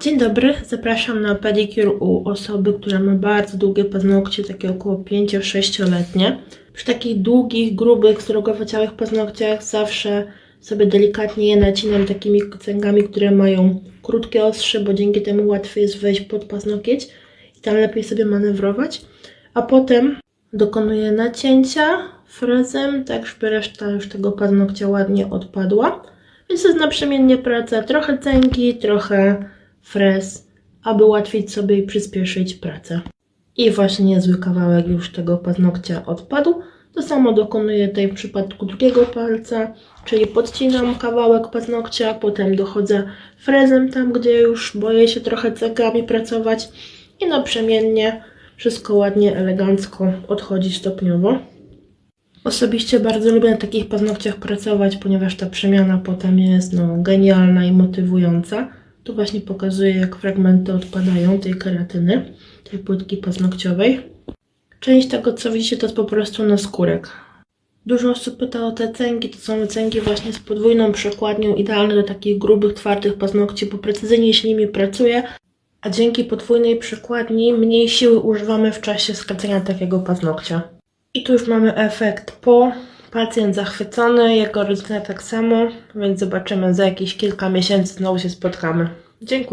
Dzień dobry, zapraszam na pedicure u osoby, która ma bardzo długie paznokcie, takie około 5-6-letnie. Przy takich długich, grubych, srogowaciałych paznokciach zawsze sobie delikatnie je nacinam takimi cęgami, które mają krótkie ostrze, bo dzięki temu łatwiej jest wejść pod paznokieć i tam lepiej sobie manewrować. A potem dokonuję nacięcia frezem, tak żeby reszta już tego paznokcia ładnie odpadła. Więc to jest naprzemiennie praca, trochę cęgi, trochę frez, aby ułatwić sobie i przyspieszyć pracę. I właśnie niezły kawałek już tego paznokcia odpadł. To samo dokonuję tutaj w przypadku drugiego palca, czyli podcinam kawałek paznokcia, potem dochodzę frezem tam, gdzie już boję się trochę cegami pracować i naprzemiennie wszystko ładnie, elegancko odchodzi stopniowo. Osobiście bardzo lubię na takich paznokciach pracować, ponieważ ta przemiana potem jest no, genialna i motywująca. Tu właśnie pokazuję, jak fragmenty odpadają tej keratyny, tej płytki paznokciowej. Część tego, co widzicie, to jest po prostu naskórek. Dużo osób pyta o te cęgi. To są cęgi właśnie z podwójną przekładnią, idealne do takich grubych, twardych paznokci, bo precyzyjnie się nimi pracuje, a dzięki podwójnej przekładni mniej siły używamy w czasie skracania takiego paznokcia. I tu już mamy efekt po. Pacjent zachwycony, jego rodzina tak samo, więc zobaczymy za jakieś kilka miesięcy znowu się spotkamy. Dziękuję.